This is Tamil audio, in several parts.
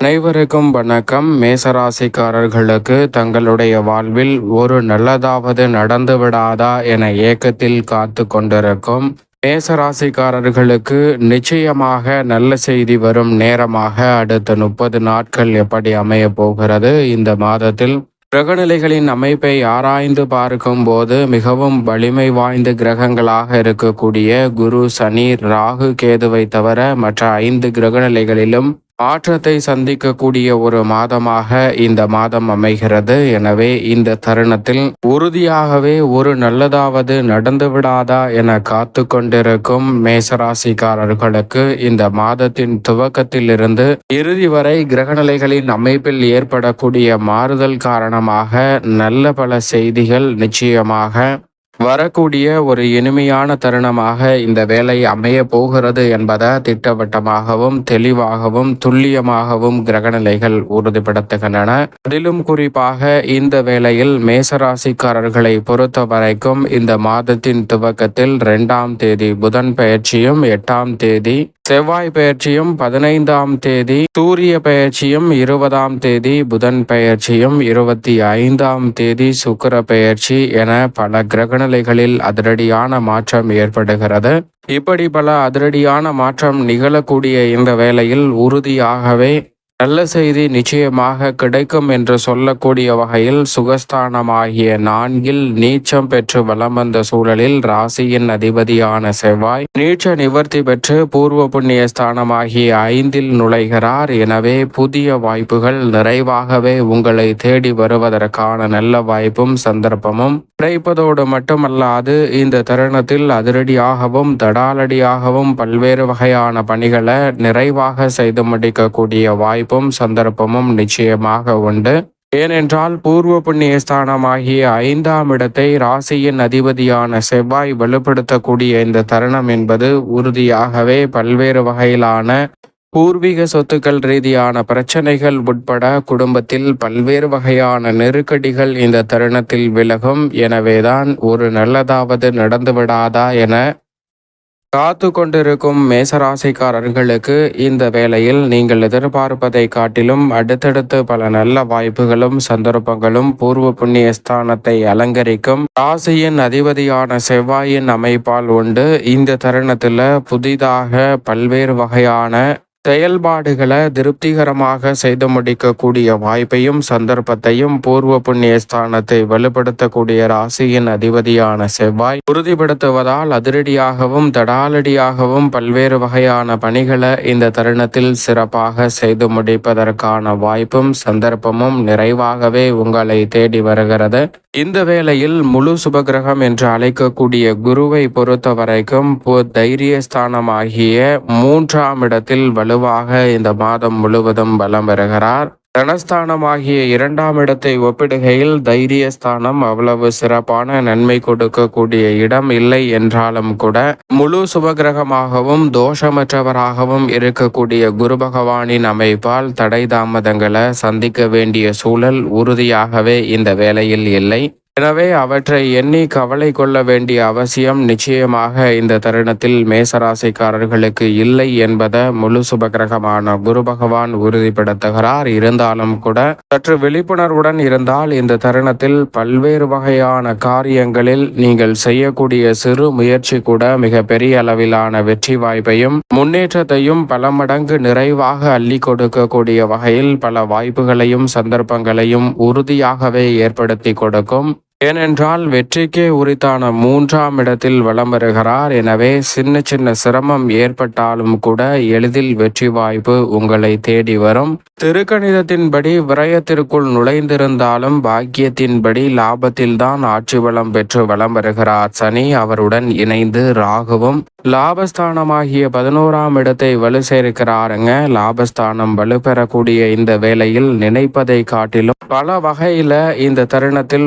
அனைவருக்கும் வணக்கம். மேசராசிக்காரர்களுக்கு தங்களுடைய வாழ்வில் ஒரு நல்லதாவது நடந்து விடாதா என ஏக்கத்தில் காத்து கொண்டிருக்கும் மேசராசிக்காரர்களுக்கு நிச்சயமாக நல்ல செய்தி வரும் நேரமாக அடுத்த முப்பது நாட்கள் எப்படி அமைய போகிறது? இந்த மாதத்தில் கிரகநிலைகளின் அமைப்பை ஆராய்ந்து பார்க்கும் போது மிகவும் வலிமை வாய்ந்த கிரகங்களாக இருக்கக்கூடிய குரு சனி ராகு கேதுவை தவிர மற்ற ஐந்து கிரகநிலைகளிலும் மாற்றத்தை சந்திக்கக்கூடிய ஒரு மாதமாக இந்த மாதம் அமைகிறது. எனவே இந்த தருணத்தில் உறுதியாகவே ஒரு நல்லதாவது நடந்து விடாதா என காத்து கொண்டிருக்கும் மேசராசிக்காரர்களுக்கு இந்த மாதத்தின் துவக்கத்திலிருந்து இறுதி வரை கிரகநிலைகளின் அமைப்பில் ஏற்படக்கூடிய மாறுதல் காரணமாக நல்ல பல செய்திகள் நிச்சயமாக வரக்கூடிய ஒரு இனிமையான தருணமாக இந்த வேலை அமைய போகிறது என்பதை திட்டவட்டமாகவும் தெளிவாகவும் துல்லியமாகவும் கிரகநிலைகள் உறுதிப்படுத்துகின்றன. அதிலும் குறிப்பாக இந்த வேளையில் மேசராசிக்காரர்களை பொறுத்த வரைக்கும் இந்த மாதத்தின் துவக்கத்தில் இரண்டாம் தேதி புதன் பயிற்சியும் எட்டாம் தேதி செவ்வாய் பயிற்சியும் பதினைந்தாம் தேதி சூரிய பயிற்சியும் இருபதாம் தேதி புதன் பயிற்சியும் இருபத்தி ஐந்தாம் தேதி சுக்கர பயிற்சி என பல கிரகநிலைகளில் அதிரடியான மாற்றம் ஏற்படுகிறது. இப்படி பல அதிரடியான மாற்றம் நிகழக்கூடிய இந்த வேளையில் உறுதியாகவே நல்ல செய்தி நிச்சயமாக கிடைக்கும் என்று சொல்லக்கூடிய வகையில் சுகஸ்தானமாகிய நான்கில் நீச்சம் பெற்று வலம் வந்த சூழலில் ராசியின் அதிபதியான செவ்வாய் நீச்ச நிவர்த்தி பெற்று பூர்வ புண்ணிய ஸ்தானமாகிய ஐந்தில் நுழைகிறார். எனவே புதிய வாய்ப்புகள் நிறைவாகவே உங்களை தேடி வருவதற்கான நல்ல வாய்ப்பும் சந்தர்ப்பமும் கிடைப்பதோடு மட்டுமல்லாது இந்த தருணத்தில் அதிரடியாகவும் தடாலடியாகவும் பல்வேறு வகையான பணிகளை நிறைவாக செய்து முடிக்கக்கூடிய வாய்ப்பு வாய்ப்பும் சந்தர்ப்பமும் நிச்சயமாக உண்டு. ஏனென்றால் பூர்வ புண்ணிய ஸ்தானமாகிய ஐந்தாம் இடத்தை ராசியின் அதிபதியான செவ்வாய் வலுப்படுத்தக்கூடிய இந்த தருணம் என்பது உறுதியாகவே பல்வேறு வகையிலான பூர்வீக சொத்துக்கள் ரீதியான பிரச்சனைகள் உட்பட குடும்பத்தில் பல்வேறு வகையான நெருக்கடிகள் இந்த தருணத்தில் விலகும். எனவேதான் ஒரு நல்லதாவது நடந்துவிடாதா என காத்து கொண்டிருக்கும் மேசராசிக்காரர்களுக்கு இந்த வேளையில் நீங்கள் எதிர்பார்ப்பதை காட்டிலும் அடுத்தடுத்து பல நல்ல வாய்ப்புகளும் சந்தர்ப்பங்களும் பூர்வ புண்ணிய ஸ்தானத்தை அலங்கரிக்கும் ராசியின் அதிபதியான செவ்வாயின் அமைப்பால் உண்டு. இந்த தருணத்தில் புதிதாக பல்வேறு வகையான செயல்பாடுகளை திருப்திகரமாக செய்து முடிக்கக்கூடிய வாய்ப்பையும் சந்தர்ப்பத்தையும் பூர்வ புண்ணிய ஸ்தானத்தை வலுப்படுத்தக்கூடிய ராசியின் அதிபதியான செவ்வாய் உறுதிப்படுத்துவதால் அதிரடியாகவும் தடாலடியாகவும் பல்வேறு வகையான பணிகளை இந்த தருணத்தில் சிறப்பாக செய்து முடிப்பதற்கான வாய்ப்பும் சந்தர்ப்பமும் நிறைவாகவே உங்களை தேடி வருகிறது. இந்த வேளையில் முழு சுபகிரகம் என்று அழைக்கக்கூடிய குருவை பொறுத்த வரைக்கும் தைரியஸ்தானமாகிய மூன்றாம் இடத்தில் வலுவாக இந்த மாதம் முழுவதும் பலம் பெறுகிறார். தனஸ்தானமாகிய இரண்டாம் இடத்தை ஒப்பிடுகையில் தைரியஸ்தானம் அவ்வளவு சிறப்பான நன்மை கொடுக்கக்கூடிய இடம் இல்லை என்றாலும் கூட முழு சுபகிரகமாகவும் தோஷமற்றவராகவும் இருக்கக்கூடிய குரு பகவானின் அமைப்பால் தடை தாமதங்களை சந்திக்க வேண்டிய சூழல் உறுதியாகவே இந்த வேளையில் இல்லை. எனவே அவற்றை எண்ணி கவலை கொள்ள வேண்டிய அவசியம் நிச்சயமாக இந்த தருணத்தில் மேசராசிக்காரர்களுக்கு இல்லை என்பதை முழு சுபகிரகமான குரு பகவான் உறுதிப்படுத்துகிறார். இருந்தாலும் கூட சற்று விழிப்புணர்வுடன் இருந்தால் இந்த தருணத்தில் பல்வேறு வகையான காரியங்களில் நீங்கள் செய்யக்கூடிய சிறு முயற்சி கூட மிக பெரிய அளவிலான வெற்றி வாய்ப்பையும் முன்னேற்றத்தையும் பல மடங்கு நிறைவாக அள்ளி கொடுக்கக்கூடிய வகையில் பல வாய்ப்புகளையும் சந்தர்ப்பங்களையும் உறுதியாகவே ஏற்படுத்தி கொடுக்கும். ஏனென்றால் வெற்றிக்கே உரித்தான மூன்றாம் இடத்தில் வலம் வருகிறார். எனவே சின்ன சின்ன சிரமம் ஏற்பட்டாலும் கூட எளிதில் வெற்றி வாய்ப்பு உங்களை தேடி வரும். திருக்கணிதத்தின்படி விரயத்திற்குள் நுழைந்திருந்தாலும் பாக்கியத்தின்படி லாபத்தில்தான் ஆட்சி வளம் பெற்று வலம் வருகிறார். சனி அவருடன் இணைந்து ராகுவும் லாபஸ்தானமாகிய பதினோராம் இடத்தை வலு சேர்க்கிறாருங்க. லாபஸ்தானம் வலுப்பெறக்கூடிய இந்த வேளையில் நினைப்பதை காட்டிலும் பல வகையில இந்த தருணத்தில்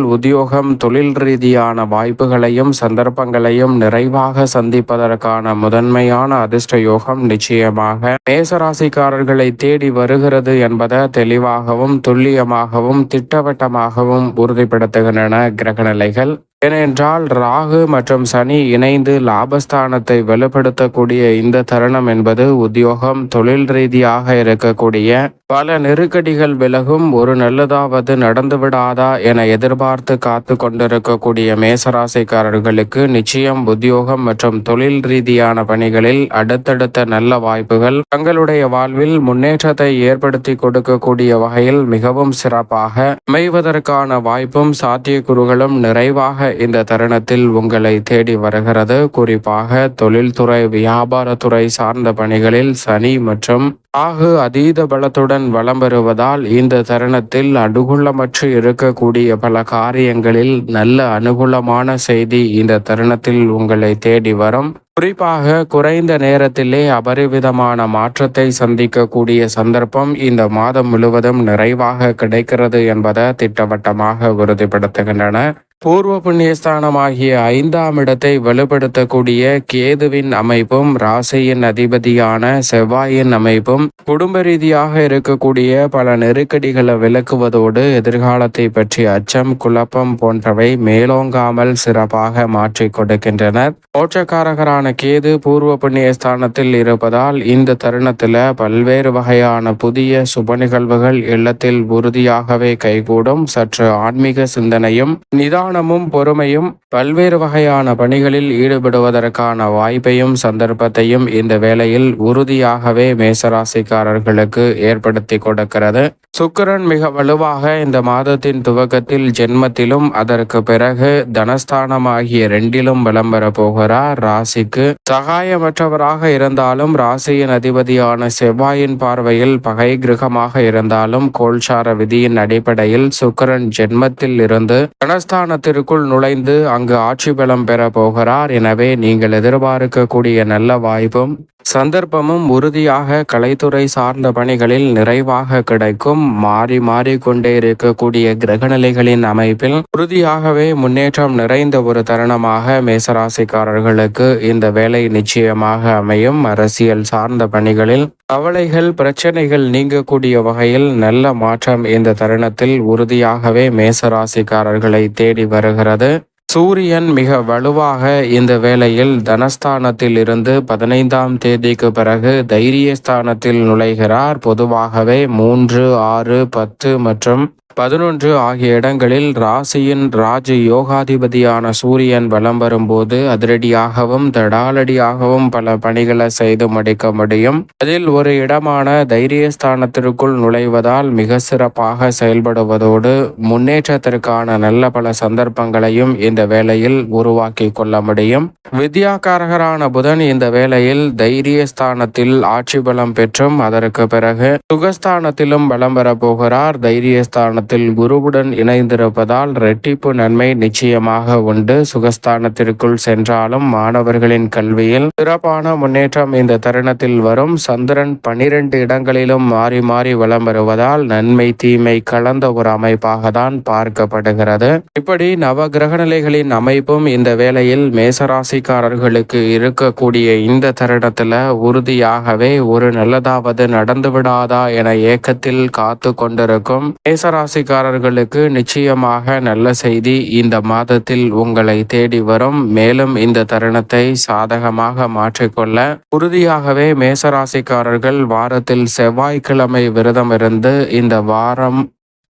மூலம் தொழில் ரீதியான வாய்ப்புகளையும் சந்தர்ப்பங்களையும் நிறைவாக சந்திப்பதற்கான முதன்மையான அதிர்ஷ்ட யோகம் நிச்சயமாக. மேசராசிக்காரர்களை தேடி வருகிறது என்பதை தெளிவாகவும் துல்லியமாகவும் திட்டவட்டமாகவும் உறுதிப்படுத்துகின்றன கிரகநிலைகள். ஏனென்றால் ராகு மற்றும் சனி இணைந்து லாபஸ்தானத்தை வெளிப்படுத்தக்கூடிய இந்த தருணம் என்பது உத்தியோகம் தொழில் ரீதியாக இருக்கக்கூடிய பல நெருக்கடிகள் விலகும் ஒரு நல்லதாவது நடந்துவிடாதா என எதிர்பார்த்து காத்து கொண்டிருக்கக்கூடிய மேசராசிக்காரர்களுக்கு நிச்சயம் உத்தியோகம் மற்றும் தொழில் ரீதியான பணிகளில் அடுத்தடுத்த நல்ல வாய்ப்புகள் தங்களுடைய வாழ்வில் முன்னேற்றத்தை ஏற்படுத்தி கொடுக்கக்கூடிய வகையில் மிகவும் சிறப்பாக அமைவதற்கான வாய்ப்பும் சாத்தியக்கூறுகளும் நிறைவாக இந்த தருணத்தில் உங்களை தேடி வருகிறது. குறிப்பாக தொழில்துறை வியாபாரத்துறை சார்ந்த பணிகளில் சனி மற்றும் ஆகு அதீத பலத்துடன் வலம் பெறுவதால் இந்த தருணத்தில் அனுகூலமற்று இருக்கக்கூடிய பல காரியங்களில் நல்ல அனுகூலமான செய்தி இந்த தருணத்தில் உங்களை தேடி வரும். குறிப்பாக குறைந்த நேரத்திலே அபரிவிதமான மாற்றத்தை சந்திக்கக்கூடிய சந்தர்ப்பம் இந்த மாதம் முழுவதும் நிறைவாக கிடைக்கிறது என்பதை திட்டவட்டமாக உறுதிப்படுத்துகின்றன. பூர்வ புண்ணியஸ்தானமாகிய ஐந்தாம் இடத்தை வலுப்படுத்தக்கூடிய கேதுவின் அமைப்பும் ராசியின் அதிபதியான செவ்வாயின் அமைப்பும் குடும்ப ரீதியாக இருக்கக்கூடிய பல நெருக்கடிகளை விளக்குவதோடு எதிர்காலத்தை பற்றிய அச்சம் குழப்பம் போன்றவை மேலோங்காமல் சிறப்பாக மாற்றி கொடுக்கின்றனர். மோட்சக்காரகரான கேது பூர்வ புண்ணியஸ்தானத்தில் இருப்பதால் இந்த தருணத்தில் பல்வேறு வகையான புதிய சுப நிகழ்வுகள் இல்லத்தில் உறுதியாகவே கைகூடும். சற்று ஆன்மீக சிந்தனையும் நிதான நிதானமும் பொறுமையும் பல்வேறு வகையான பணிகளில் ஈடுபடுவதற்கான வாய்ப்பையும் சந்தர்ப்பத்தையும் இந்த வேளையில் உறுதியாகவே மேசராசிக்காரர்களுக்கு ஏற்படுத்தி கொடுக்கிறது. சுக்கரன் மிக வலுவாக இந்த மாதத்தின் துவக்கத்தில் ஜென்மத்திலும் அதற்கு பிறகு தனஸ்தானம் ஆகிய ரெண்டிலும் விளம்பர போகிறார். ராசிக்கு சகாயமற்றவராக இருந்தாலும் ராசியின் அதிபதியான செவ்வாயின் பார்வையில் பகை கிரகமாக இருந்தாலும் கோல்சார விதியின் அடிப்படையில் சுக்கரன் ஜென்மத்தில் இருந்து தனஸ்தானத்திற்குள் நுழைந்து அங்கு ஆட்சி பலம் பெற போகிறார். எனவே நீங்கள் எதிர்பார்க்கக்கூடிய நல்ல வாய்ப்பும் சந்தர்ப்பமும் உறுதியாக கலைத்துறை சார்ந்த பணிகளில் நிறைவாக கிடைக்கும். மாறி மாறிக்கொண்டே இருக்கக்கூடிய கிரகநிலைகளின் அமைப்பில் உறுதியாகவே முன்னேற்றம் நிறைந்த ஒரு தருணமாக மேசராசிக்காரர்களுக்கு இந்த வேலை நிச்சயமாக அமையும். அரசியல் சார்ந்த பணிகளில் கவலைகள் பிரச்சனைகள் நீங்கக்கூடிய வகையில் நல்ல மாற்றம் இந்த தருணத்தில் உறுதியாகவே மேசராசிக்காரர்களை தேடி வருகிறது. சூரியன் மிக வலுவாக இந்த வேளையில் தனஸ்தானத்தில் இருந்து பதினைந்தாம் தேதிக்கு பிறகு தைரியஸ்தானத்தில் நுழைகிறார். பொதுவாகவே மூன்று ஆறு பத்து மற்றும் பதினொன்று ஆகிய இடங்களில் ராசியின் ராஜ யோகாதிபதியான சூரியன் வலம் வரும்போது அதிரடியாகவும் தடாலடியாகவும் பல பணிகளை செய்து முடிக்க முடியும். அதில் ஒரு இடமான தைரியஸ்தானத்திற்குள் நுழைவதால் மிக சிறப்பாக செயல்படுவதோடு முன்னேற்றத்திற்கான நல்ல பல சந்தர்ப்பங்களையும் இந்த வேளையில் உருவாக்கி கொள்ள முடியும். வித்யாகாரகரான புதன் இந்த வேளையில் தைரியஸ்தானத்தில் ஆட்சி பலம் பெற்றும் அதற்கு பிறகு சுகஸ்தானத்திலும் பலம் பெற போகிறார். தைரியஸ்தான ஸ்தானத்தில் குருவுடன் இணைந்திருப்பதால் ரெட்டிப்பு நன்மை நிச்சயமாக உண்டு. சுகஸ்தானத்திற்குள் சென்றாலும் மாணவர்களின் கல்வியில் சிறப்பான முன்னேற்றம் இந்த தருணத்தில் வரும். சந்திரன் பனிரெண்டு இடங்களிலும் மாறி மாறி வலம் வருவதால் நன்மை தீமை கலந்த ஒரு அமைப்பாக தான் பார்க்கப்படுகிறது. இப்படி நவ கிரகநிலைகளின் அமைப்பும் இந்த வேளையில் மேசராசிக்காரர்களுக்கு இருக்கக்கூடிய இந்த தருணத்துல உறுதியாகவே ஒரு நல்லதாவது நடந்துவிடாதா என ஏக்கத்தில் காத்து கொண்டிருக்கும். மேசராசி ராசிக்காரர்களுக்கு நிச்சயமாக நல்ல செய்தி. இந்த மாதத்தில் உங்களை தேடி வரும். மேலும் இந்த தருணத்தை சாதகமாக மாற்றிக்கொள்ள உறுதியாகவே மேசராசிக்காரர்கள் வாரத்தில் செவ்வாய்க்கிழமை விரதம் இருந்து இந்த வாரம்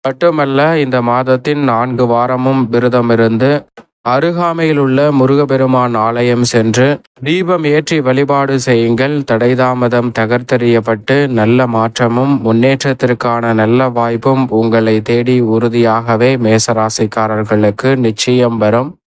மட்டுமல்ல இந்த மாதத்தின் நான்கு வாரமும் விரதம் இருந்து அருகாமையில் உள்ள முருகபெருமான் ஆலயம் சென்று தீபம் ஏற்றி வழிபாடு செய்யுங்கள். தடைதாமதம் தகர்த்தெறியப்பட்டு நல்ல மாற்றமும் முன்னேற்றத்திற்கான நல்ல வாய்ப்பும் உங்களை தேடி உறுதியாகவே மேசராசிக்காரர்களுக்கு நிச்சயம் வரும்.